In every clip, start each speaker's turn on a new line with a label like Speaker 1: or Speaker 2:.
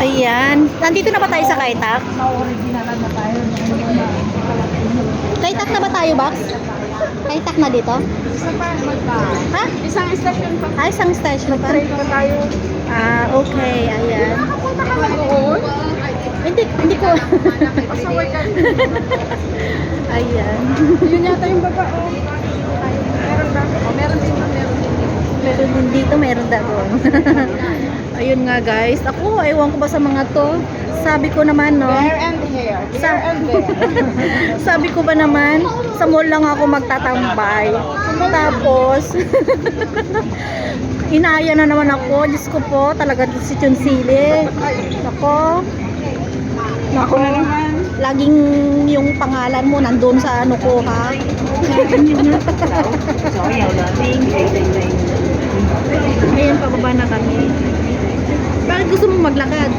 Speaker 1: Ayan. Nandito na ba tayo sa Kaitak? Kaitak na ba tayo, Box? Kaitak na dito?
Speaker 2: Isa pa.
Speaker 1: Ha?
Speaker 2: Isang station pa.
Speaker 1: Ah, isang station pa.
Speaker 2: Train pa tayo.
Speaker 1: Ah, okay. Ayan.
Speaker 2: Nakapunta ka doon.
Speaker 1: Hindi, hindi ko.
Speaker 2: Pasaway ka.
Speaker 1: Ayan.
Speaker 2: Yun yata yung baba. Oh. Meron ba? Oh, meron din? Meron din.
Speaker 1: Meron din dito, meron da doon. Ayun nga guys. Ako, ewan ko ba sa mga to. Sabi ko naman, no.
Speaker 2: There and here. There
Speaker 1: Sa-
Speaker 2: and there.
Speaker 1: Sabi ko ba naman, sa mall lang ako magtatambay. Tapos, inaya na naman ako. Diyos ko po, talaga si Chunsili. Ako,
Speaker 2: Ako na naman.
Speaker 1: laging yung pangalan mo nandun sa ano ko ha. Ngayon pababa na kami. Bakit gusto mo maglakad?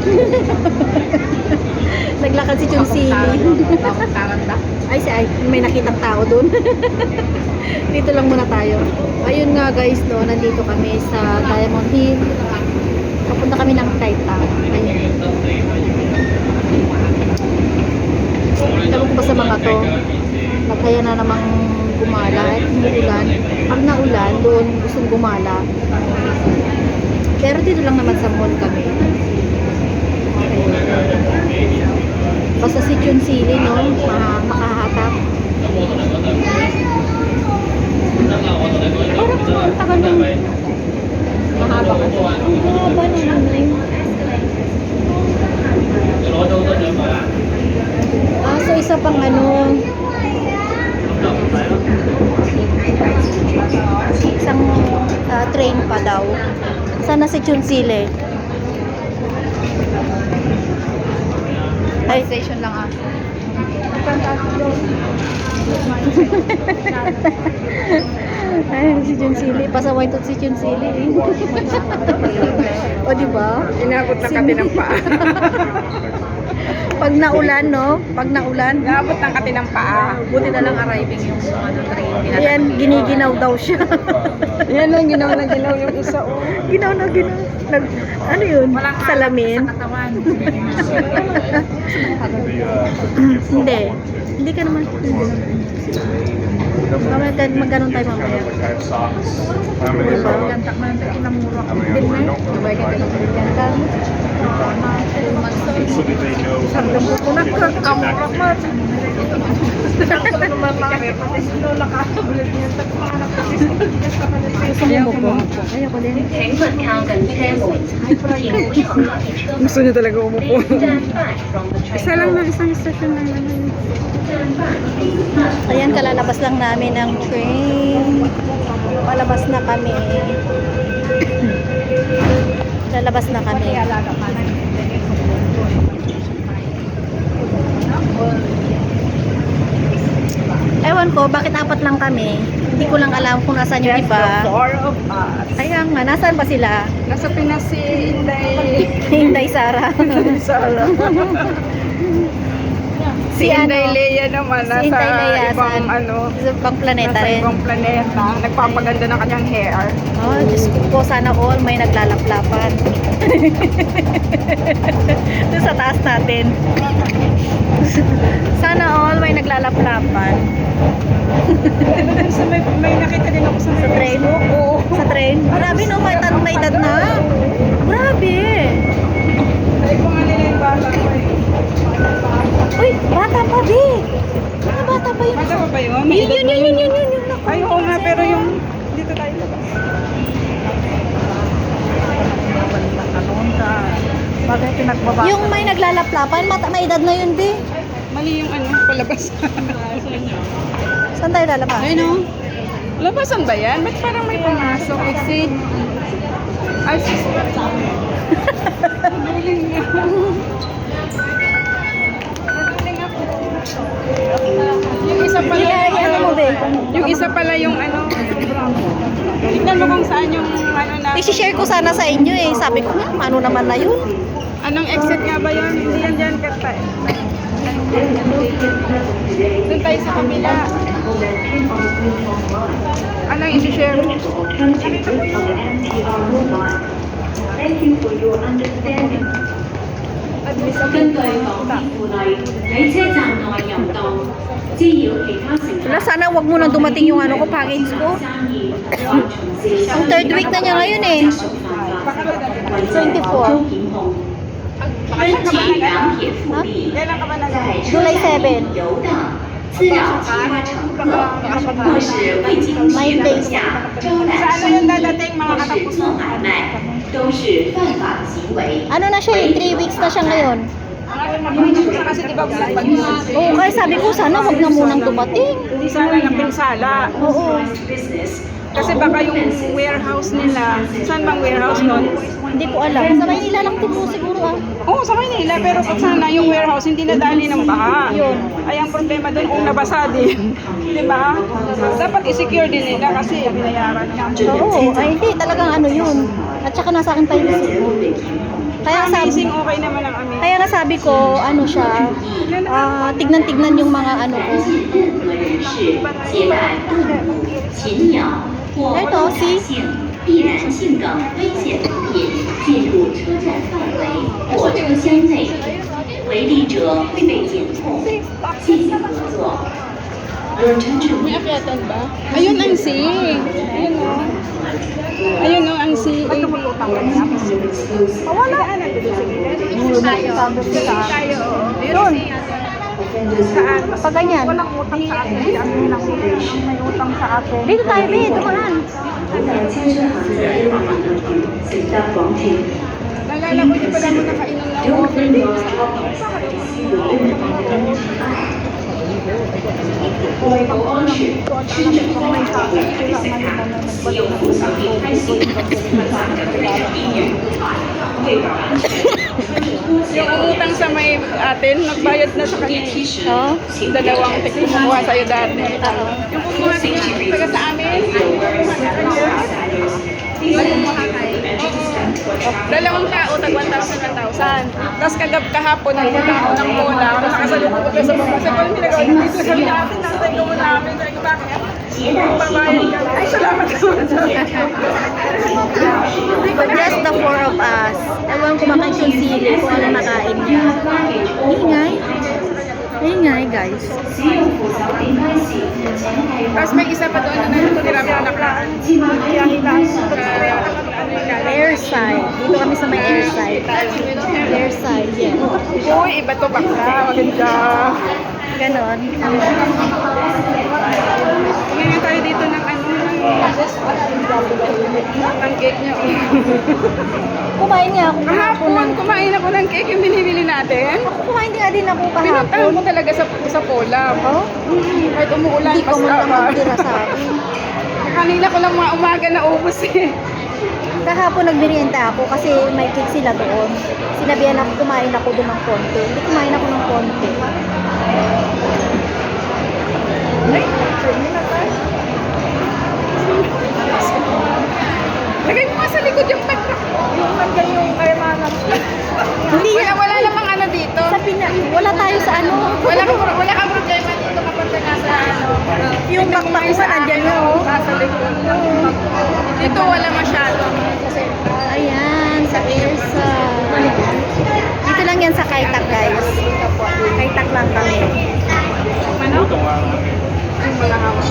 Speaker 1: Naglakad si.
Speaker 2: Taranta.
Speaker 1: Ay, si ay, may nakitang tao doon. dito lang muna tayo. Ayun nga guys, no, nandito kami sa Diamond Hill. Papunta kami ng Taita. Ayun. Ewan ko pa sa mga to. Nagkaya na namang gumala at umuulan. Pag naulan, doon gustong gumala. Pero dito lang naman sa mall kami. Basta si Chun Sili, no? Ma makahatak. Parang ang tagal ng...
Speaker 2: Mahaba ka.
Speaker 1: Mahaba naman. Ah, so isa pang ano... Isang ah, train pa daw. Sana si Chun Sili. Ay,
Speaker 2: Station lang ah.
Speaker 1: Ay, si Jun Sili. Pasaway to si Jun Sili. o, di ba?
Speaker 2: Inabot na kami ng paa.
Speaker 1: Pag naulan, no? Pag naulan,
Speaker 2: Inabot ng kati ng paa. Buti na lang arriving yung ano, train.
Speaker 1: ayan, giniginaw daw siya.
Speaker 2: Yan lang, ginaw na ginaw yung isa. Oh.
Speaker 1: ginaw na ginaw. Nag, ano yun? Salamin?
Speaker 2: Sa katawan.
Speaker 1: Hindi. Hindi ka naman. Mamaya mag magganon tayo mamaya.
Speaker 2: Diba? Gantak na yung kinamura ko. Din na. Sabay ka din.
Speaker 1: Gantan.
Speaker 2: Isang damo ko na kamura mo. Naman lang. Pati si Lola ka. Bulag niya.
Speaker 1: Gusto mo po? Ayoko din.
Speaker 2: Gusto niya talaga umupo. Isa lang na, isang station lang naman.
Speaker 1: Ayan, kalalabas lang namin ng train. Palabas na kami. Lalabas na kami. Ewan ko, bakit apat lang kami? Hindi ko lang alam kung nasaan yung iba.
Speaker 2: four of us.
Speaker 1: Kaya nga, nasaan ba sila?
Speaker 2: Nasa Pinas si Inday.
Speaker 1: Inday Sara.
Speaker 2: Sara.
Speaker 1: Si
Speaker 2: Si Inday
Speaker 1: ano?
Speaker 2: Leia naman,
Speaker 1: Si
Speaker 2: nasa
Speaker 1: Inday Lea,
Speaker 2: ibang
Speaker 1: saan?
Speaker 2: ano,
Speaker 1: Sa ibang planeta
Speaker 2: nasa
Speaker 1: rin.
Speaker 2: ibang planeta. Nagpapaganda ng kanyang hair.
Speaker 1: Oh, Diyos ko po, sana all may naglalaplapan. Doon sa taas natin. sana all may naglalaplapan.
Speaker 2: Sa may, may nakita din ako sa,
Speaker 1: Sa train?
Speaker 2: Oo.
Speaker 1: Sa train? Grabe no, may edad, may edad na. Grabe.
Speaker 2: Ay, kung ano yung bata ko eh.
Speaker 1: Uy, bata pa, Bi. Mga bata pa yun.
Speaker 2: Bata pa ba yun?
Speaker 1: Yun, yun, yun, yun, yun, yun, yun.
Speaker 2: Ay, oo nga, pero yung dito tayo. Bakit pinagbaba?
Speaker 1: Yung may naglalaplapan, mata, may edad na yun, Bi.
Speaker 2: Mali yung ano, palabas.
Speaker 1: Saan tayo lalabas?
Speaker 2: Ay, no? Labasan ba yan? Ba't parang may pumasok? Exit. Ay, sis. Naduling nga. Yung isa pala yung
Speaker 1: ano Be?
Speaker 2: Yung isa pala yung ano. Tignan mo kung saan yung ano na.
Speaker 1: I-share ko sana sa inyo eh. Sabi ko nga, ano naman na yun?
Speaker 2: Anong exit nga ba yun? Hindi yan dyan kata. Doon tayo sa kabila. Anong i-share?
Speaker 3: Thank you for your understanding. 根据港铁附例，喺车站内游动，滋扰其他乘客
Speaker 1: Wala, sana wag mo nang dumating yung ano ko, package ko.
Speaker 3: 生意或从事
Speaker 1: Ang third week na niya ngayon eh. 24.
Speaker 3: 遭检控。根据港铁附例，
Speaker 2: Kailan ka ba nag
Speaker 3: 在车
Speaker 1: July
Speaker 3: 站
Speaker 1: 7.
Speaker 3: 游荡、滋扰其他乘客，或是未经许可下招揽
Speaker 2: Sa ano
Speaker 3: 商
Speaker 2: yung
Speaker 3: 品，
Speaker 2: dadating mga
Speaker 3: 或是
Speaker 2: katapos
Speaker 3: 做买卖，都是犯法行为。
Speaker 1: Ano na siya eh, 3 weeks na siya ngayon.
Speaker 2: Kasi di ba pag
Speaker 1: Oo, kaya sabi ko sana wag na munang dumating.
Speaker 2: hindi sana ng pinsala.
Speaker 1: Oo.
Speaker 2: Kasi baka yung warehouse nila, saan bang warehouse nun?
Speaker 1: Hindi ko alam. Sa Maynila lang din po siguro ah.
Speaker 2: Oo, sa Manila, pero pag sana yung warehouse hindi nadali ng baha.
Speaker 1: Yun.
Speaker 2: Ay, ang problema doon kung nabasa din. Di ba? Dapat i-secure din nila kasi binayaran niya.
Speaker 1: Oo, ay hindi talagang ano yun. At saka nasa akin pa yung receipt mo. Kaya sabi,
Speaker 2: Amazing, okay naman ang amin.
Speaker 1: kaya nga sabi ko, ano siya, ah, tignan-tignan yung mga ano ko.
Speaker 3: 任何人士携带动物、禽鸟或
Speaker 1: 哎
Speaker 3: 不
Speaker 1: 董西
Speaker 3: 良性、易燃性等危险物品进入车站范围或车厢内，违例者会被检控。谢谢合作。Your attention
Speaker 2: May akyatan ba? Ayun ang C. Ayun o. Ayun o ang C. Ba't tumututang ka niya? Wala. Tayo. Tayo.
Speaker 1: Yun.
Speaker 2: Saan?
Speaker 1: Pag ganyan.
Speaker 2: Walang utang sa akin. Hindi ano lang may utang sa akin.
Speaker 1: Dito tayo, be, dumaan.
Speaker 3: 在建设行业业务的请到广庭。
Speaker 2: Nalala ko yung pala mo nakainom ng
Speaker 3: Don't
Speaker 2: water
Speaker 3: bring
Speaker 2: din
Speaker 3: your
Speaker 2: sa
Speaker 3: problems to the women为谋安全，宣传方面的乘客使用护小离开行，非常避免为保安全。
Speaker 2: Yung umutang sa may atin, nagbayad na sa kanya. Yung dalawang tek kumuha sa'yo dati. Yung kumuha niya, taga sa amin, kumuha sa kanya. Dalawang tao, tag 1,000, 1,000. Tapos kagab kahapon, nagpunta ako ng bola. Nakasalubong ko sa mga. Sabi ko, hindi nagawa dito sa kami natin. Nasa ko mo namin. Sabi ko, bakit? Babayad ka. Ay, salamat naman.
Speaker 1: But just the four of us. Ewan ko makait yung sili kung ano nakain niya. Ingay. Ingay, guys.
Speaker 2: Tapos may isa pa doon na natutira pa nakaraan.
Speaker 1: Airside. Sa may airside. Airside, yeah.
Speaker 2: Uy, iba to bakla. Maganda.
Speaker 1: Ganon.
Speaker 2: Ngayon tayo dito ng ano, ng cake niya. oh.
Speaker 1: Kumain niya ako kahapon.
Speaker 2: Kumain ako ng cake yung binibili natin.
Speaker 1: Ako kumain nga din ako
Speaker 2: Pinuntahan
Speaker 1: kahapon.
Speaker 2: ko talaga sa sa Polam.
Speaker 1: Oh?
Speaker 2: Kahit umuulan,
Speaker 1: Hindi ko man lang magtira sa akin.
Speaker 2: Kanina ko lang mga umaga na ubos eh.
Speaker 1: Kahapon nagmerienda ako kasi may cake sila doon. Sinabihan ako kumain ako doon ng konti. Hindi kumain ako ng konti.
Speaker 2: Lagay mo nga sa likod yung bag. Yung nandyan yung kayamanan.
Speaker 1: Hindi
Speaker 2: Wala, wala namang ano dito.
Speaker 1: Sa Pina, wala tayo sa ano.
Speaker 2: Wala wala kang problema dito kapag nasa ano.
Speaker 1: Yung backpack ko nandyan yun. oh.
Speaker 2: Nasa likod. Dito wala masyado.
Speaker 1: Ayan, sa airside. Dito lang yan sa Kaitak, guys. Kaitak lang kami.
Speaker 2: ano? Yung mga hawak.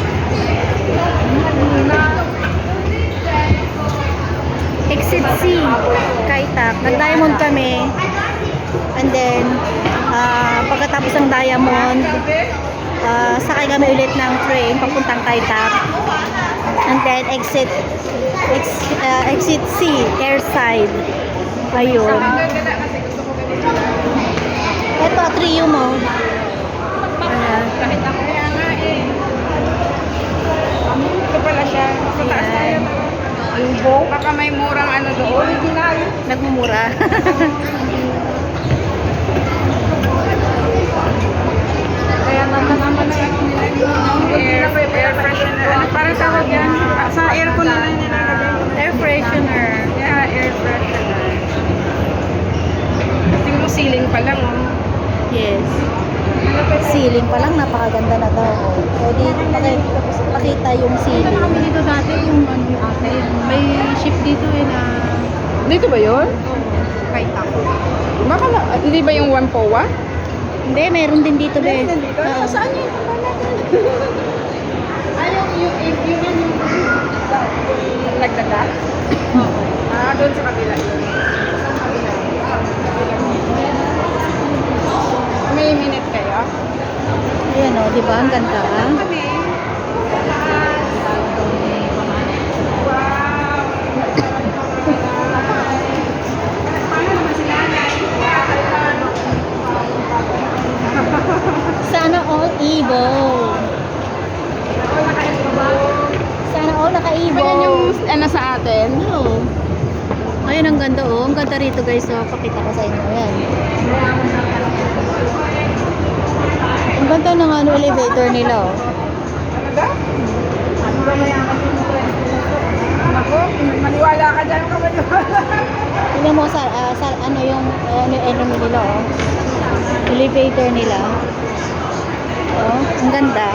Speaker 1: Exit C, Kaitak. Nag-diamond kami. And then, ah, pagkatapos ng diamond, ah, sakay kami ulit ng train papuntang Kaitak. And then, exit ex, ah, exit C, airside. Ayun. Ito, trio mo. Ayan.
Speaker 2: Kahit ako kaya nga eh. Ito pala siya. Sa taas tayo. Baka may murang ano doon.
Speaker 1: Nagmumura.
Speaker 2: Kaya naman naman na ano nila yung air, air freshener. Ano parang tawag yan? Sa aircon nila nilalagay.
Speaker 1: Air freshener.
Speaker 2: Yeah, air freshener. Tingnan mo ceiling pa lang oh.
Speaker 1: Yes. Ceiling pa lang, napakaganda na daw. Pwede pakita, pakita yung ceiling.
Speaker 4: kami dito dati yung ano ate, may ship dito eh na
Speaker 2: Dito ba yun?
Speaker 1: Kahit ako.
Speaker 2: Baka na, hindi ba yung Wampoa?
Speaker 1: Hindi, meron din dito, be.
Speaker 2: Dito?
Speaker 1: Oo.
Speaker 2: Saan yun? Ayaw yung if yun yung nagdaga? Ah, doon sa kabila yun. May minute kayo?
Speaker 1: Ayan o, di ba? Ang ganda.
Speaker 2: Kami.
Speaker 1: Sana naka-evil.
Speaker 2: Ayan yung ano sa atin.
Speaker 1: Oo. Ayun, ang ganda oh. Ang ganda rito guys. Oh. Pakita ko sa inyo. Ayan. Ang ganda ng ano, elevator nila oh.
Speaker 2: Ano ba? Ako, maniwala ka dyan ka maniwala.
Speaker 1: Tingnan mo sa, ah, sa ano yung ano, ano nila oh. Elevator nila. Oh, ang ganda.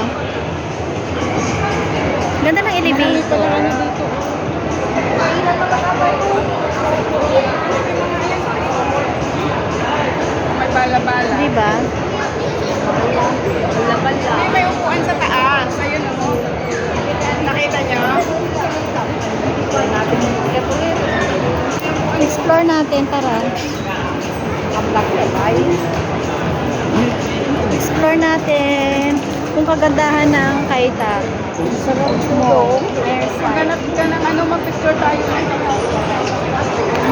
Speaker 1: Ganda ng elevator.
Speaker 2: May bala-bala.
Speaker 1: Di ba?
Speaker 2: May may upuan sa taas. Ayun ako. Nakita niyo?
Speaker 1: Explore natin, tara. Explore natin kung kagandahan ng kaita. Sarap mo.
Speaker 2: Maghanap ka ng ano, mag-picture tayo.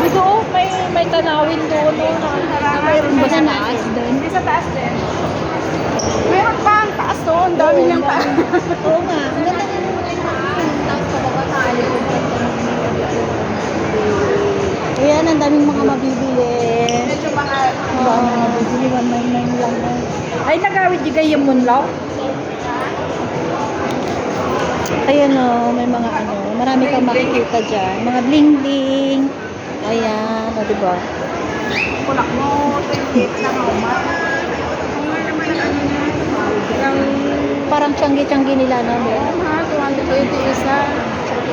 Speaker 1: Dito, oh, may, may tanawin doon. Oh, mayroon ba sa taas?
Speaker 2: Hindi sa taas din. Meron pa ang taas doon. Dami niyang taas.
Speaker 1: Oo nga. Ang ganda din naman yung tapos pababa tayo. Ayan, ang daming mga mabibili.
Speaker 2: Medyo mga...
Speaker 1: Oo, mga mabibili. 199 lang. Ay, nagawid di kayo yung munlaw? Ayan o, may mga ano, marami kang makikita dyan. Mga bling-bling. Ayan, o diba?
Speaker 2: Kulak mo, 28 na. Ang
Speaker 1: Parang tiyanggi-tiyanggi nila, no? Be?
Speaker 2: mahal, 220 isa.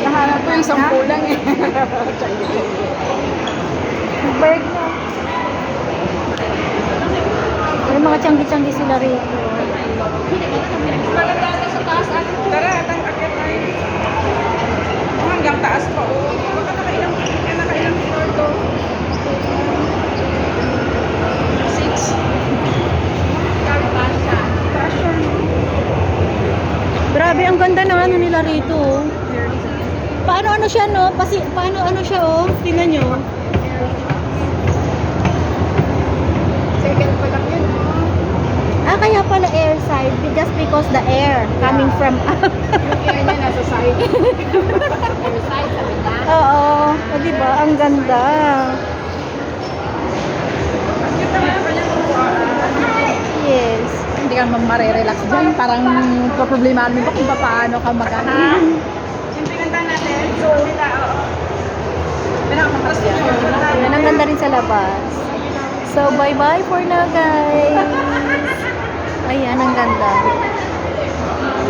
Speaker 2: Nahanap ko yung 10 lang eh.
Speaker 1: Berg na. May mga tiyanggi-tiyanggi sila rito.
Speaker 2: Maganda sa taas at tara. Oh, hanggang taas pa oh. Baka nakailang, nakailang floor to. Six.
Speaker 1: Grabe, ang ganda ng ano nila rito. oh. Paano ano siya, no? Pasi, paano ano siya, oh? Tingnan nyo.
Speaker 2: Second pa lang yun.
Speaker 1: Ah, kaya pala air side. Just because the air coming from up.
Speaker 2: Yung air niya nasa side. Air side, sabi ka?
Speaker 1: Oo. O, diba? Ang ganda.
Speaker 2: Kita.
Speaker 1: Yes.
Speaker 2: Hindi ka marirelax dyan. Parang problemahan mo ba kung paano ka magkakaroon. Yung pinunta natin, so nila, oo. Pinakamatras yan.
Speaker 1: Ang ganda rin sa labas. So, bye-bye for now, guys. Ayan, ang ganda.